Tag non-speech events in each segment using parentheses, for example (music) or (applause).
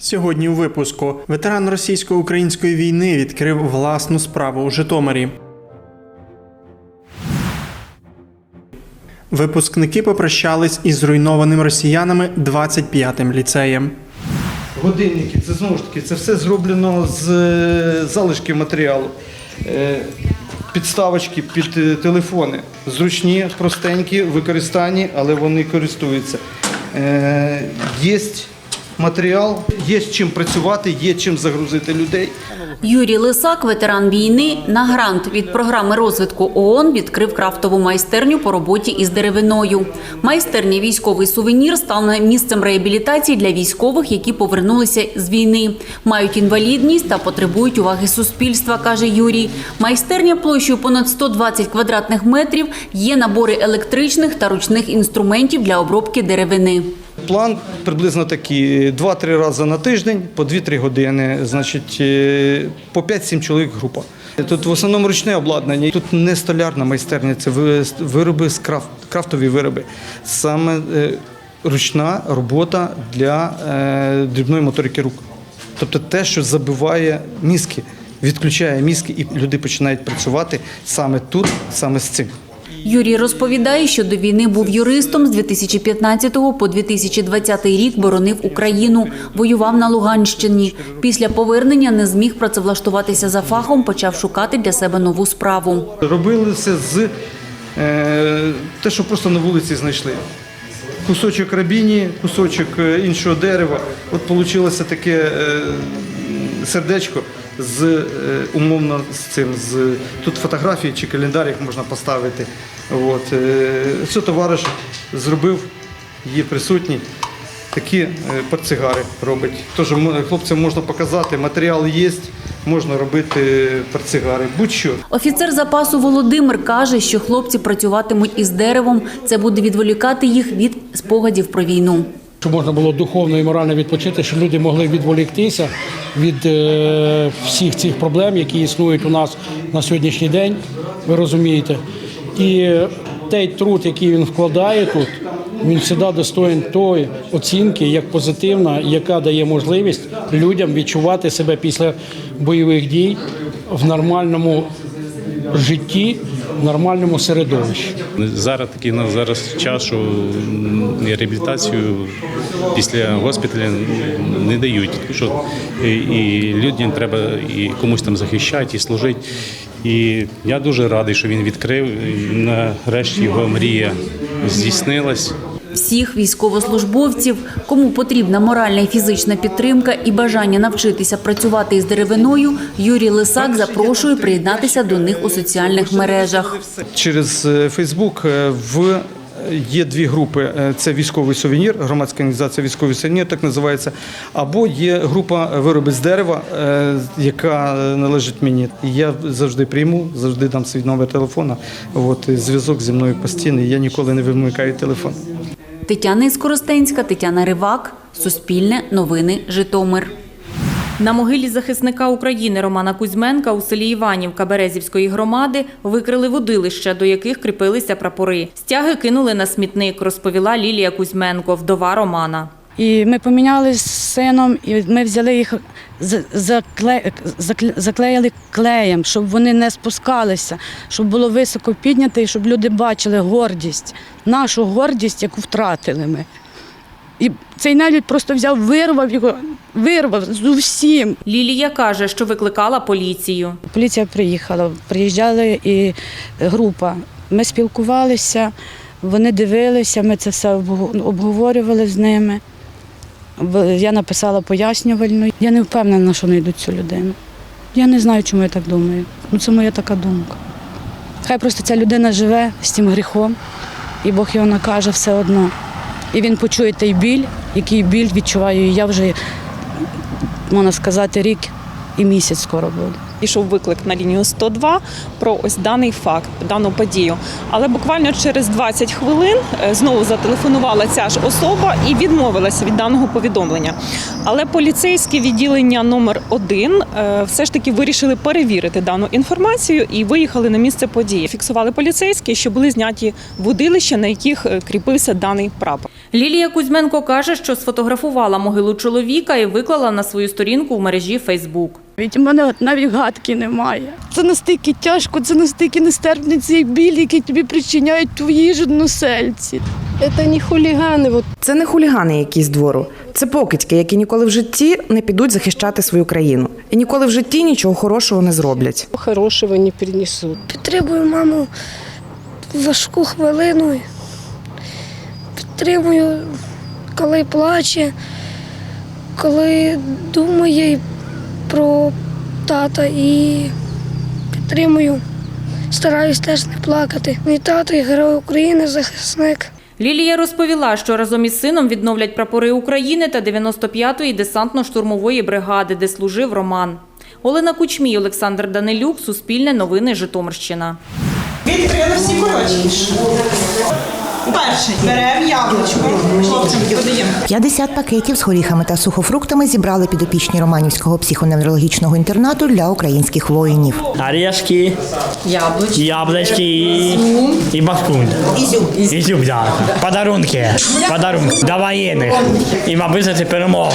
Сьогодні у випуску ветеран російсько-української війни відкрив власну справу у Житомирі. Випускники попрощались із зруйнованим росіянами 25-м ліцеєм. Годинники, це знову ж таки, це все зроблено з е, залишків матеріалу. Е, Підставочки під е, телефони. Зручні, простенькі, використані, але вони користуються. Є матеріал, є з чим працювати, є чим загрузити людей. Юрій Лисак, ветеран війни, на грант від програми розвитку ООН відкрив крафтову майстерню по роботі із деревиною. Майстерня військовий сувенір стане місцем реабілітації для військових, які повернулися з війни, мають інвалідність та потребують уваги суспільства, каже Юрій. Майстерня площею понад 120 квадратних метрів є набори електричних та ручних інструментів для обробки деревини. План приблизно такий: 2-3 рази на тиждень, по 2-3 години, значить, е, по 5-7 чоловік група. Тут в основному ручне обладнання. Тут не столярна майстерня, це вироби з крафт, крафтові вироби. Саме е, ручна робота для е, дрібної моторики рук. Тобто те, що забиває мізки, відключає мізки, і люди починають працювати саме тут, саме з цим. Юрій розповідає, що до війни був юристом з 2015 по 2020 рік боронив Україну, воював на Луганщині. Після повернення не зміг працевлаштуватися за фахом, почав шукати для себе нову справу. Робили це з е, те, що просто на вулиці знайшли. Кусочок рабіні, кусочок е, іншого дерева. От вийшло таке е, сердечко з е, умовно з цим. З, тут фотографії чи календар їх можна поставити. От, е, це товариш зробив, є присутній. Такі е, портсигари робить. Тож хлопцям можна показати, матеріал є, можна робити портсигари. Будь-що. Офіцер запасу Володимир каже, що хлопці працюватимуть із деревом. Це буде відволікати їх від спогадів про війну. Щоб можна було духовно і морально відпочити, щоб люди могли відволіктися від е, всіх цих проблем, які існують у нас на сьогоднішній день, ви розумієте. І той труд, який він вкладає тут, він завжди достоїн тої оцінки, як позитивна, яка дає можливість людям відчувати себе після бойових дій в нормальному житті, в нормальному середовищі. Зараз такий на зараз час, що реабілітацію після госпіталя не дають. Що і людям треба і комусь там захищати, і служити. І я дуже радий, що він відкрив. Нарешті його мрія здійснилась. Всіх військовослужбовців, кому потрібна моральна і фізична підтримка і бажання навчитися працювати із деревиною, Юрій Лисак запрошує приєднатися до них у соціальних мережах. Через е, Фейсбук е, в є дві групи: Е, це військовий сувенір, громадська організація військовий сувенір, так називається. Або є група вироби з дерева, е, яка належить мені. Я завжди прийму, завжди дам свій номер телефона. От зв'язок зі мною постійний. Я ніколи не вимикаю телефон. Тетяна Іскоростенська, Тетяна Ривак, Суспільне, Новини, Житомир. На могилі захисника України Романа Кузьменка у селі Іванівка Березівської громади викрили водилища, до яких кріпилися прапори. Стяги кинули на смітник, розповіла Лілія Кузьменко, вдова Романа. І ми помінялися з сином, і ми взяли їх, за- закле- закле- заклеїли клеєм, щоб вони не спускалися, щоб було високо піднято і щоб люди бачили гордість, нашу гордість, яку втратили ми. І цей нелюдь просто взяв, вирвав його, вирвав з усім. Лілія каже, що викликала поліцію. Поліція приїхала, приїжджали і група. Ми спілкувалися, вони дивилися, ми це все обговорювали з ними. Я написала пояснювальну. Я не впевнена, що знайдуть цю людину. Я не знаю, чому я так думаю. Ну, це моя така думка. Хай просто ця людина живе з цим гріхом, і Бог його накаже все одно. І він почує той біль, який біль відчуваю і я вже, можна сказати, рік і місяць скоро буде. Пішов виклик на лінію 102 про ось даний факт, дану подію. Але буквально через 20 хвилин е, знову зателефонувала ця ж особа і відмовилася від даного повідомлення. Але поліцейське відділення номер 1 все ж таки вирішили перевірити дану інформацію і виїхали на місце події. Фіксували поліцейські, що були зняті водилища, на яких е, кріпився даний прапор. Лілія Кузьменко каже, що сфотографувала могилу чоловіка і виклала на свою сторінку в мережі Фейсбук. Від у мене от навіть гадки немає. Це настільки тяжко, це настільки нестерпний цей біль, який тобі причиняють твої ж односельці. Це не хулігани. Це не хулігани якісь з двору. Це покидьки, які ніколи в житті не підуть захищати свою країну. І ніколи в житті нічого хорошого не зроблять. хорошого не принесуть. Підтримую маму в важку хвилину. Підтримую, коли плаче, коли думає про тата і підтримую. Стараюсь теж не плакати. Мій тато і герой України, захисник. Лілія розповіла, що разом із сином відновлять прапори України та 95-ї десантно-штурмової бригади, де служив Роман. Олена Кучмій, Олександр Данилюк, Суспільне новини, Житомирщина. Відкрили всі коротші. Перший беремо яблучко. Хлопцям подаємо. 50 пакетів з горіхами та сухофруктами зібрали підопічні Романівського психоневрологічного інтернату для українських воїнів. Орешки, яблочки, яблочки и, и бахкун. Изюм. Изюм, да. Подарунки. Подарунки. До военных. І, мабуть, це перемогу.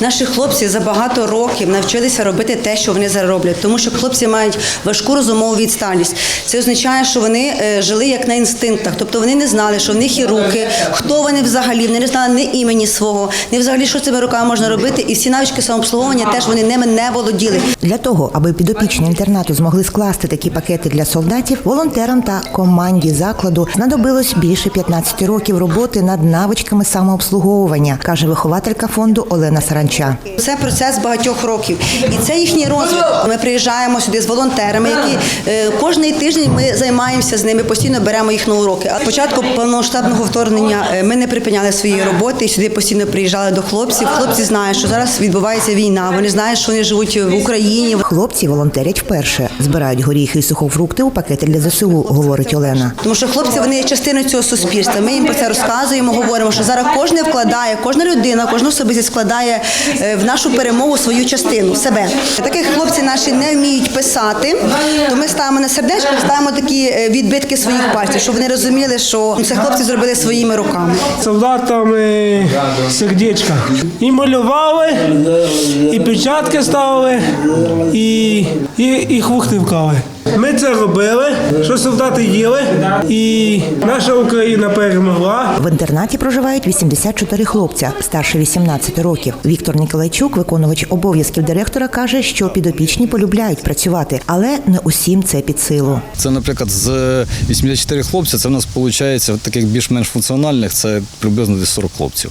Наші хлопці за багато років навчилися робити те, що вони зараз роблять, тому що хлопці мають важку розумову відсталість. Це означає, що вони е, жили як на інстинктах, тобто вони не знали, що в них є руки, хто вони взагалі, вони не знали ні імені свого, ні взагалі, що цими руками можна робити, і всі навички самообслуговування теж вони ними не володіли. Для того, аби підопічні інтернату змогли скласти такі пакети для солдатів, волонтерам та команді закладу знадобилось більше 15 років роботи над навичками самообслуговування, каже вихователька фонду Олена Саранча. Це процес багатьох років, і це їхній розвиток. Ми приїжджаємо сюди з волонтерами, які е, кожний тиждень ми займаємося з ними, постійно беремо їх на уроки. А початку повномасштабного вторгнення е, ми не припиняли своєї роботи і сюди постійно приїжджали до хлопців. Хлопці знають, що зараз відбувається війна. Вони знають, що вони живуть в Україні. Хлопці волонтерять вперше, збирають горіхи і сухофрукти у пакети для ЗСУ, говорить Олена. Тому що хлопці вони є частиною цього суспільства. Ми їм про це розказуємо, говоримо, що зараз кожен вкладає, кожна людина, кожна особистість складає е, в нашу перемогу свою частину себе. Таких хлопці наші не вміють писати, то ми ставимо на сердечко, ставимо такі е, відбитки своїх пальців, щоб вони розуміли, що це хлопці зробили своїми руками. Солдатами сердечка. І малювали, і печатки ставили, і, і, і хвухти вкали. Ми це робили, що солдати їли, і наша Україна перемогла. В інтернаті проживають 84 хлопця, старше 18 років. Віктор Ніколайчук, виконувач обов'язків директора, каже, що підопічні полюбляють працювати, але не усім це під силу. Це, наприклад, з 84 хлопців, це в нас виходить таких більш-менш функціональних, це приблизно десь 40 хлопців.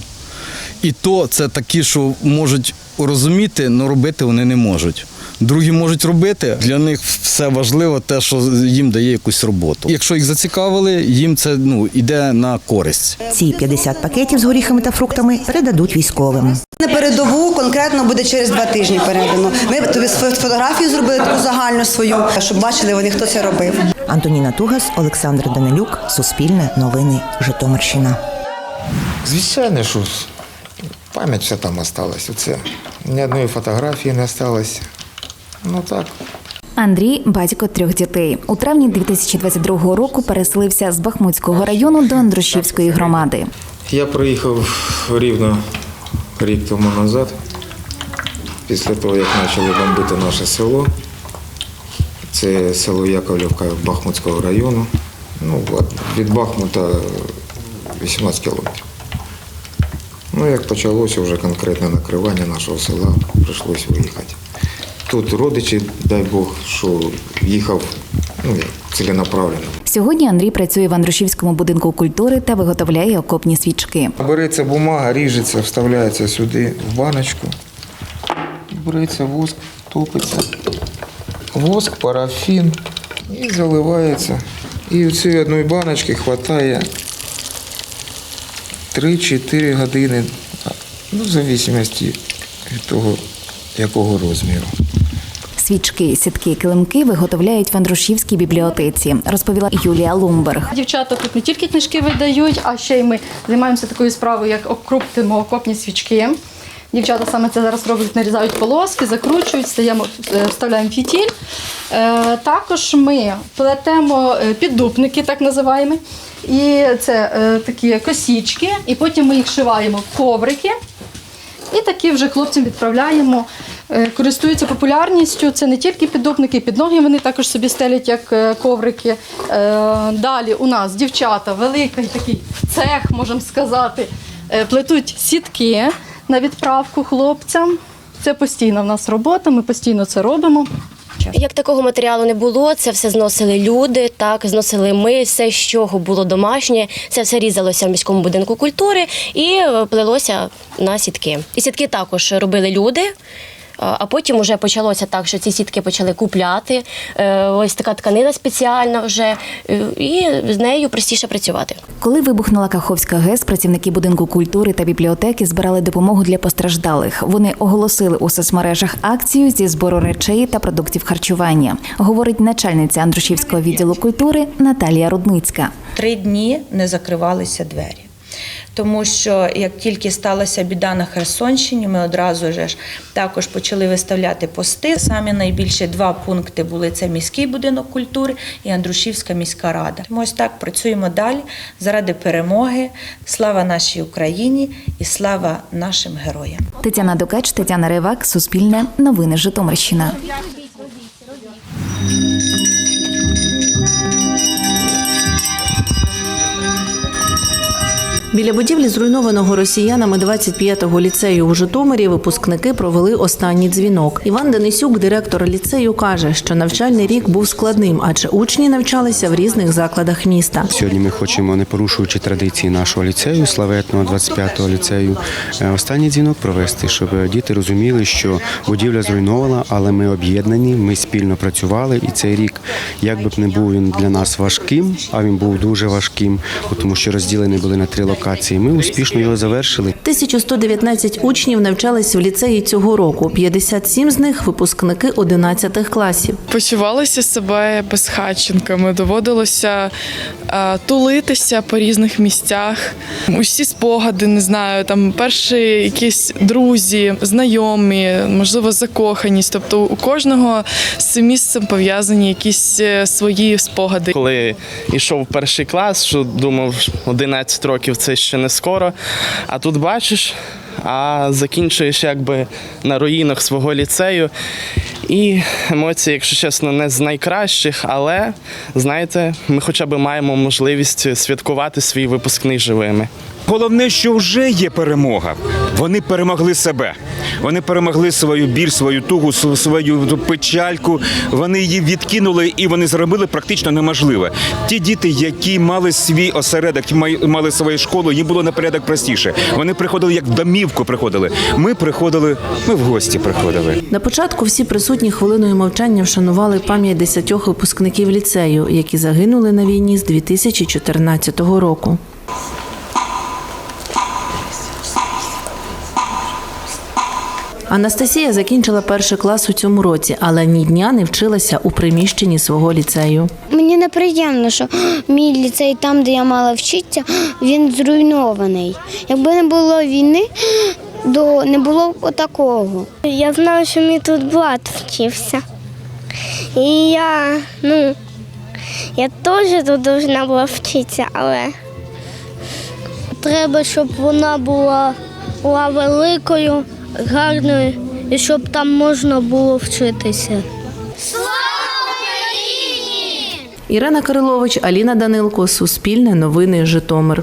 І то це такі, що можуть розуміти, але робити вони не можуть. Другі можуть робити. Для них все важливо, те, що їм дає якусь роботу. Якщо їх зацікавили, їм це ну іде на користь. Ці 50 пакетів з горіхами та фруктами передадуть військовим. На передову конкретно буде через два тижні передано. Ми тобі фотографію зробили таку загальну свою, щоб бачили вони, хто це робив. Антоніна Тугас, Олександр Данилюк, Суспільне, Новини, Житомирщина. Звичайно, що пам'ять вся там осталась. Оце. Ні одної фотографії не осталось. Ну так. Андрій батько трьох дітей. У травні 2022 року переселився з Бахмутського району до Андрушівської громади. Я приїхав рівно рік тому назад, після того, як почали бомбити наше село. Це село Яковлівка Бахмутського району. Ну, від Бахмута 18 кілометрів. Ну, як почалося вже конкретне накривання нашого села, прийшлось виїхати. Тут родичі, дай Бог, що їхав ну, як, ціленаправленно. Сьогодні Андрій працює в Андрушівському будинку культури та виготовляє окопні свічки. Береться бумага, ріжеться, вставляється сюди в баночку. Береться воск, топиться. Воск, парафін і заливається. І в цієї одної баночки вистачає 3-4 години, ну, в залежності від того, якого розміру. Свічки, сітки, килимки виготовляють в Андрушівській бібліотеці, розповіла Юлія Лумберг. Дівчата тут не тільки книжки видають, а ще й ми займаємося такою справою, як окруптимо окопні свічки. Дівчата саме це зараз роблять, нарізають полоски, закручують, стаємо, е, вставляємо фітіль. Е, також ми плетемо е, піддупники, так називаємо. І це такі косічки, і потім ми їх шиваємо в коврики. І такі вже хлопцям відправляємо. Е, Користуються популярністю. Це не тільки піддупники, під ноги вони також собі стелять як е, коврики. Е, Далі у нас дівчата, великий такий цех, можемо сказати, плетуть сітки на відправку хлопцям. Це постійна в нас робота, ми постійно це робимо. Як такого матеріалу не було, це все зносили люди, так зносили ми, все, з чого було домашнє, це все різалося в міському будинку культури і плелося на сітки. І сітки також робили люди. А потім вже почалося так, що ці сітки почали купляти. Е, Ось така тканина спеціальна вже, е, і з нею простіше працювати. Коли вибухнула Каховська ГЕС, працівники будинку культури та бібліотеки збирали допомогу для постраждалих. Вони оголосили у соцмережах акцію зі збору речей та продуктів харчування. Говорить начальниця Андрушівського відділу культури Наталія Рудницька. три дні не закривалися двері. Тому що як тільки сталася біда на Херсонщині, ми одразу ж також почали виставляти пости. Самі найбільші два пункти були це міський будинок культури і Андрушівська міська рада. Ми ось так працюємо далі заради перемоги. Слава нашій Україні і слава нашим героям. Тетяна Дукач, Тетяна Ривак, Суспільне, Новини Житомирщина. Біля будівлі зруйнованого росіянами 25-го ліцею у Житомирі випускники провели останній дзвінок. Іван Денисюк, директор ліцею, каже, що навчальний рік був складним, адже учні навчалися в різних закладах міста. Сьогодні ми хочемо, не порушуючи традиції нашого ліцею, славетного 25-го ліцею, е, останній дзвінок провести, щоб діти розуміли, що будівля зруйнована, але ми об'єднані, ми спільно працювали. І цей рік, як би б не був він для нас важким, а він був дуже важким, тому що розділені були на три локації. Ми успішно його завершили. 1119 учнів навчались в ліцеї цього року. 57 з них випускники 11 класів. Почувалися себе безхатченками, доводилося е, тулитися по різних місцях. Усі спогади, не знаю, там перші якісь друзі, знайомі, можливо, закоханість. Тобто у кожного з цим місцем пов'язані якісь е, свої спогади. Коли йшов перший клас, що думав, 11 років це ще не скоро. А тут бачиш, а закінчуєш якби на руїнах свого ліцею. І емоції, якщо чесно, не з найкращих, але знаєте, ми хоча б маємо можливість святкувати свій випускний живими. Головне, що вже є перемога. Вони перемогли себе. Вони перемогли свою біль, свою тугу, свою печальку. Вони її відкинули і вони зробили практично неможливе. Ті діти, які мали свій осередок, мали свою школу, їм було на порядок простіше. Вони приходили як в домівку. Приходили. Ми приходили, ми в гості приходили. На початку всі присутні хвилиною мовчання вшанували пам'ять десятьох випускників ліцею, які загинули на війні з 2014 року. Анастасія закінчила перший клас у цьому році, але ні дня не вчилася у приміщенні свого ліцею. Мені неприємно, що (gasps) мій ліцей там, де я мала вчитися, (gasps) він зруйнований. Якби не було війни, то не було б такого. Я знаю, що мій тут брат вчився. І я, ну, я теж тут повинна була вчитися, але треба, щоб вона була, була великою, гарною і щоб там можна було вчитися. Ірина Кирилович, Аліна Данилко, Суспільне новини, Житомир.